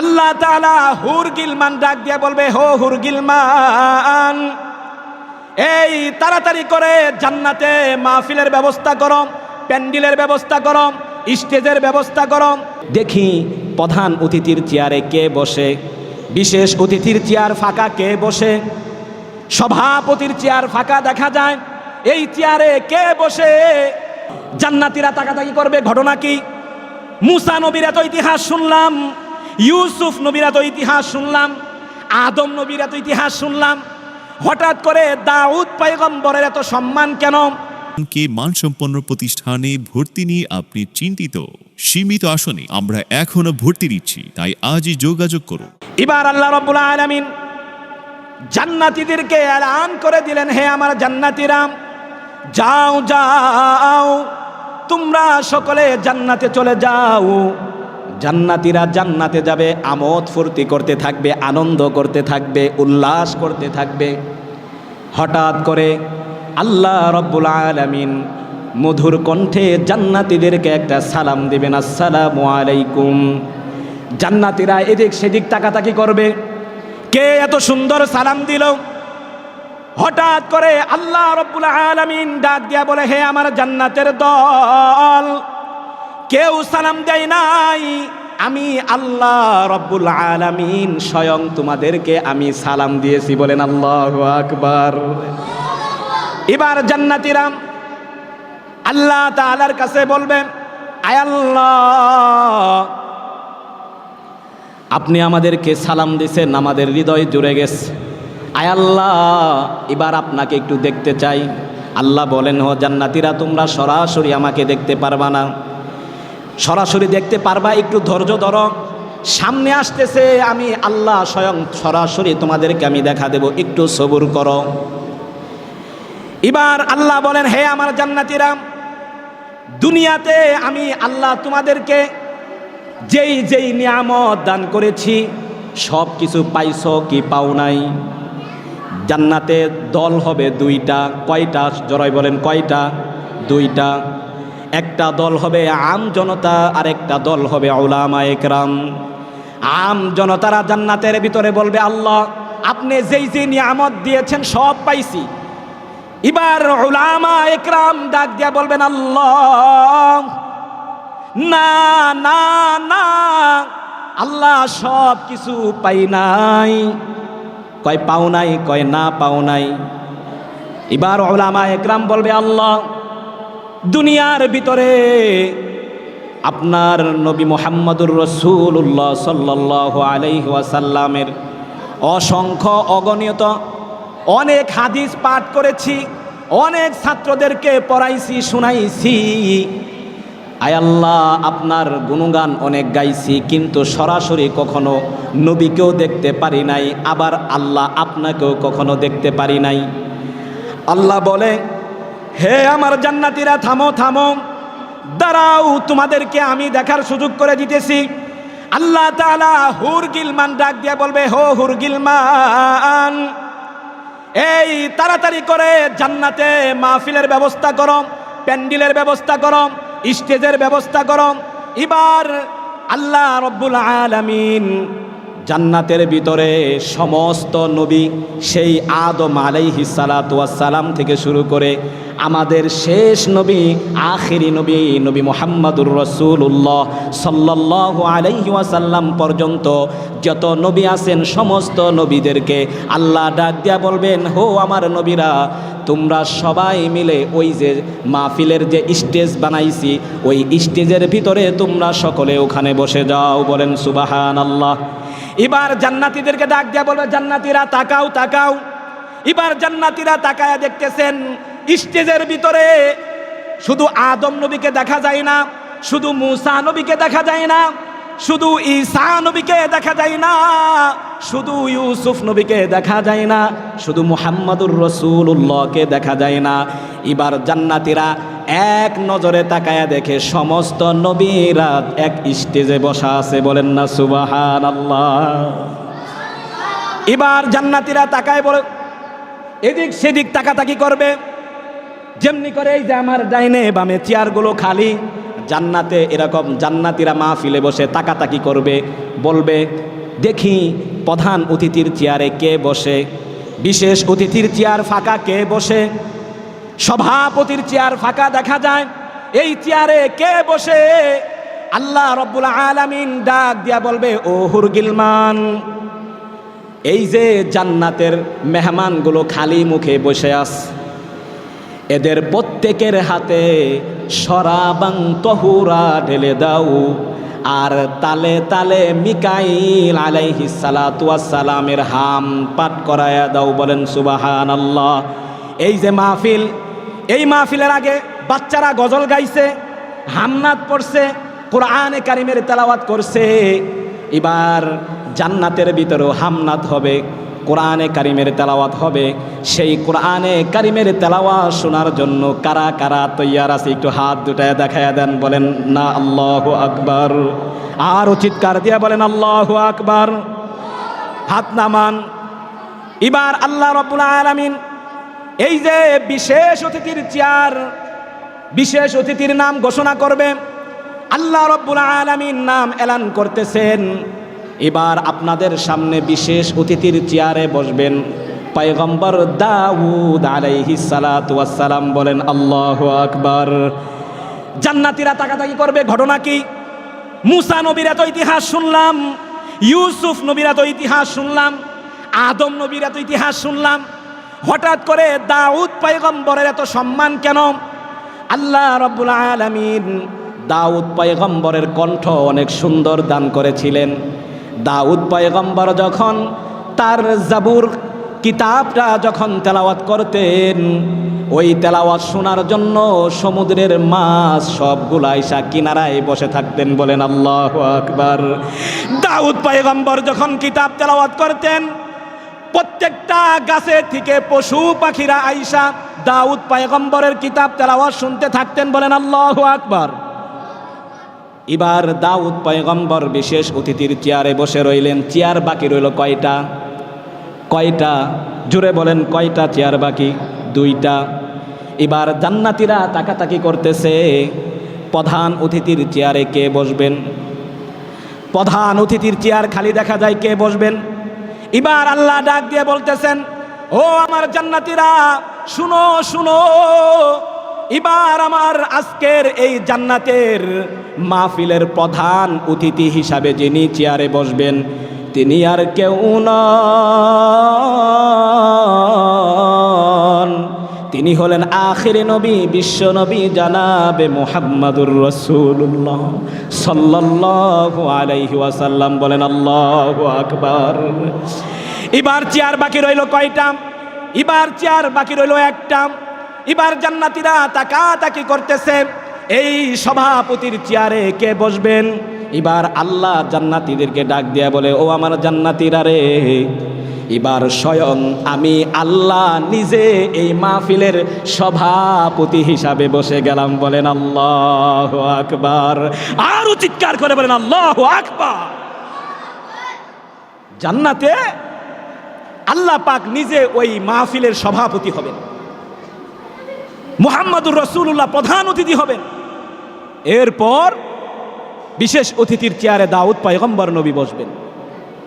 আল্লাহ তাআলা হুর গিলমান ডাক দিয়ে বলবে, হো হুর গিলমান, এই তাড়াতাড়ি করে জান্নাতে মাহফিলের ব্যবস্থা করো, প্যান্ডেলের ব্যবস্থা করো, স্টেজের ব্যবস্থা করো। দেখি প্রধান অতিথির চেয়ারে কে বসে, বিশেষ অতিথির চেয়ার ফাঁকা কে বসে, সভাপতির চেয়ার ফাঁকা দেখা যায়, এই চেয়ারে কে বসে, জান্নাতিরা তাকাতাকি করবে, ঘটনা কি? মুসা নবীর এত ইতিহাস শুনলাম ইউসুফ নবীর এত ইতিহাস শুনলাম আদম নবীর এত ইতিহাস শুনলাম হঠাৎ করে দাউদ পাইগম্বরের এত সম্মান কেন? কে মানসম্পন্ন প্রতিষ্ঠানে ভর্তি নিয়ে আপনি চিন্তিত? সীমিত আসনে আমরা এখনও ভর্তি দিচ্ছি তাই আজই যোগাযোগ করুন। এবার আল্লাহ রব্বুল আলামিন জান্নাতীদেরকে এলান করে দিলেন হে আমার জান্নাতীরা যাও যাও তোমরা সকলে জান্নাতে চলে যাও। জান্নাতীরা জান্নাতে যাবে, আমোদ ফুর্তি করতে থাকবে, আনন্দ করতে থাকবে, উল্লাস করতে থাকবে। হঠাৎ করে আল্লাহ রব্বুল আলামিন মধুর কণ্ঠে জান্নাতীদেরকে একটা সালাম দিবেন, আসসালামু আলাইকুম। জান্নাতীরা এদিক সেদিক তাকাতাকি করবে। কে এত সুন্দর সালাম দিল? হঠাৎ করে আল্লাহ রব্বুল আলামিন ডাক দিয়া বলে, হে আমার জান্নাতের দল কেউ সালাম দেয় নাই। আমি আল্লাহ রব্বুল আলামিন স্বয়ং তোমাদেরকে আমি সালাম দিয়েছি, বলেন আল্লাহ আকবার। এবার জান্নাতিরাম আল্লাহ তাআলার কাছে বলবেন, আয় আল্লাহ, আপনি আমাদেরকে সালাম দিছেন আমাদের হৃদয় জুড়ে গেছে। আয় আল্লাহ, এবার আপনাকে একটু দেখতে চাই। আল্লাহ বলেন হ জান্নাতিরা, তোমরা সরাসরি আমাকে দেখতে পারবা না। সরাসরি দেখতে পারবা, একটু ধৈর্য ধরো। সামনে আসতেছে, আমি আল্লাহ স্বয়ং সরাসরি তোমাদেরকে আমি দেখা দেব, একটু সবুর করো। এবার আল্লাহ বলেন, হে আমার জান্নাতিরা, দুনিয়াতে আমি আল্লাহ তোমাদেরকে যেই যেই নিয়ামত দান করেছি, সব কিছু পাইছ কি পাও নাই? জান্নাতে দল হবে দুইটা, কয়টা? জরাই বলেন, কয়টা? দুইটা। একটা দল হবে আম জনতা আর একটা দল হবে ওলামা একরাম। আম জনতারা জান্নাতের ভিতরে বলবে, আল্লাহ, আপনি যেই যেই নিয়ামত দিয়েছেন সব পাইছি। এবার ওলামা একরাম ডাক দিয়া বলবেন, আল্লাহ, না না না, আল্লাহ সব কিছু পাই নাই। কয় পাও নাই, কয় না পাও নাই। এবার ওলামা একরাম বলবে, আল্লাহ দুনিয়ার ভিতরে আপনার নবী মোহাম্মদুর রসুল্লাহ সাল্লাহ আলাইসাল্লামের অসংখ্য অগণিত অনেক হাদিস পাঠ করেছি, অনেক ছাত্রদেরকে পড়াইছি, শুনাইছি। আয় আল্লাহ, আপনার গুণগান অনেক গাইছি, কিন্তু সরাসরি কখনো নবীকেও দেখতে পারি নাই, আবার আল্লাহ আপনাকেও কখনো দেখতে পারি নাই। আল্লাহ বলে হে আমার জান্নাতিরা, থামো থামো। দাঁড়াও, তোমাদেরকে আমি দেখার সুযোগ করে দিতেছি। আল্লাহ তাআলা হুর গিলমান ডাক দিয়ে বলবে, হো হুর গিলমান এই তাড়াতাড়ি করে জান্নাতে মাহফিলের ব্যবস্থা করো, প্যান্ডেলের ব্যবস্থা করো, স্টেজের ব্যবস্থা করো। এবার আল্লাহ রব্বুল আলামিন জান্নাতের ভিতরে সমস্ত নবী সেই আদম আলাইহি সালাম থেকে শুরু করে আমাদের শেষ নবী, আখেরি নবী নবী মোহাম্মদুর রসুল্লাহ সাল্লাহ আলাইহি ওয়াসাল্লাম পর্যন্ত যত নবী আছেন সমস্ত নবীদেরকে আল্লাহ ডাক দিয়া বলবেন, হো আমার নবীরা, তোমরা সবাই মিলে ওই যে মাহফিলের যে স্টেজ বানাইছি, ওই স্টেজের ভিতরে তোমরা সকলে ওখানে বসে যাও। বলেন সুবাহান আল্লাহ এবার জান্নাতীদেরকে ডাক দিয়া বলবে, জান্নাতীরা তাকাও তাকাও। এবার জান্নাতীরা তাকায়া দেখতেছেন, স্টেজের ভিতরে শুধু আদম নবীকে দেখা যায় না, শুধু মুসা নবীকে দেখা যায় না, শুধু ঈসা নবীকে দেখা যায় না, শুধু ইউসুফ নবীকে দেখা যায় না, শুধু মুহাম্মাদুর রসুল্লাহকে দেখা যায় না। এবার জান্নাতীরা এক নজরে তাকায়া দেখে সমস্ত নবীরা এক স্টেজে বসা আছে, বলেন না সুবাহান আল্লাহ এবার জান্নাতীরা তাকায় বলে, এদিক সেদিক তাকাতাকি করবে। যেমনি করে এই যে আমার ডাইনে বামে চেয়ারগুলো খালি, জান্নাতে এরকম জান্নাতিরা মাহফিলে বসে তাকাতাকি করবে, বলবে, দেখি প্রধান অতিথির চেয়ারে কে বসে? বিশেষ অতিথির চেয়ার ফাঁকা কে বসে? সভাপতির চেয়ার ফাঁকা দেখা যায়। এই চেয়ারে কে বসে? আল্লাহ রব্বুল আলামিন ডাক দিয়া বলবে, ও হুরগিলমান, এই যে জান্নাতের মেহমানগুলো খালি মুখে বসে আস, এদের প্রত্যেকের হাতে সরাবাং তহুরা ঢেলে দাও, আর তালে তালে মিকাইল আলাইহি সালামের হাম পাঠ করায়া দাও। বলেন সুবাহান আল্লাহ এই যে মাহফিল এই মাহফিলের আগে বাচ্চারা গজল গাইছে, হামনাত পড়ছে, কোরআনে কারিমের তেলাওয়াত করছে। এবার জান্নাতের ভিতরেও হামনাত হবে, কোরআনে কারিমের তেলাওয়াত হবে। সেই কোরআনে কারিমের তেলাওয়াত শোনার জন্য কারা কারা তৈয়ার আছে, একটু হাত দুটায় দেখায় দেন, বলেন, না, আল্লাহ আকবার। আরও চিৎকার দিয়ে বলেন, আল্লাহ আকবার। হাত নামান। এবার আল্লাহ রব্বুল আলামিন এই যে বিশেষ অতিথির চেয়ার, বিশেষ অতিথির নাম ঘোষণা করবে। আল্লাহ রব্বুল আলামিন নাম এলান করতেছেন। এবার আপনাদের সামনে বিশেষ অতিথির চেয়ারে বসবেন। পয়গম্বর দাউদ আলাইহি ওয়াসসালাম বলেন, আল্লাহ আকবার। জান্নাতীরা তাকাতাকি করবে, ঘটনা কি? মুসা নবীর এত ইতিহাস শুনলাম, ইউসুফ নবীর এত ইতিহাস শুনলাম, আদম নবীর এত ইতিহাস শুনলাম। হঠাৎ করে দাউদ পয়গম্বরের এত সম্মান কেন? আল্লাহ রব্বুল আলামিন দাউদ পয়গম্বরের কণ্ঠ অনেক সুন্দর দান করেছিলেন। দাউদ পয়গম্বর যখন তার জাবুর কিতাবটা যখন তেলাওয়াত করতেন, ওই তেলাওয়াত শোনার জন্য সমুদ্রের মাছ সবগুলো আইসা কিনারায় বসে থাকতেন বলেন আল্লাহ আকবার। দাউদ পয়গম্বর যখন কিতাব তেলাওয়াত করতেন প্রত্যেকটা গাছে থেকে পশু পাখিরা আইসা দাউদ পয়গম্বরের কিতাব তেলাওয়াত শুনতে থাকতেন বলেন, আল্লাহ আকবার। এবার দাউদ পয়গম্বর বিশেষ অতিথির চেয়ারে বসে রইলেন। চেয়ার বাকি রইল কয়টা? কয়টা? জুড়ে বলেন, কয়টা চেয়ার বাকি? দুইটা। এবার জান্নাতিরা তাকাতাকি করতেছে, প্রধান অতিথির চেয়ারে কে বসবেন? প্রধান অতিথির চেয়ার খালি দেখা যায় কে বসবেন? এবার আল্লাহ ডাক দিয়ে বলতেছেন, ও আমার জান্নাতিরা, শুনো শুনো, এবার আমার আজকের এই জান্নাতের মাহফিলের প্রধান অতিথি হিসাবে যিনি চেয়ারে বসবেন, তিনি আর কেউ নন তিনি হলেন আখিরে নবী, বিশ্ব নবী জানাবে মোহাম্মদুর রসুল্লাহ সাল্লাল্লাহু আলাইহি ওয়াসাল্লাম বলেন, আল্লাহু আকবার। এবার চেয়ার বাকি রইল কয়টা? এবার চেয়ার বাকি রইল একটা। এবার জান্নাতীরা তাকাতাকি করতেছে। এই সভাপতির চেয়ারে কে বসবেন? এবার আল্লাহ জান্নাতীদেরকে ডাক দিয়া বলে, ও আমার জান্নাতীরা রে এবার স্বয়ং আমি আল্লাহ নিজে এই মাহফিলের সভাপতি হিসাবে বসে গেলাম। বলেন, আল্লাহ আকবার। আরও চিৎকার করে বলেন, আল্লাহ আকবার। জান্নাতে আল্লাহ পাক নিজে ওই মাহফিলের সভাপতি হবেন। মুহাম্মদুর রসুল্লাহ প্রধান অতিথি হবেন। এরপর বিশেষ অতিথির চেয়ারে দাউদ পয়গম্বর নবী বসবেন।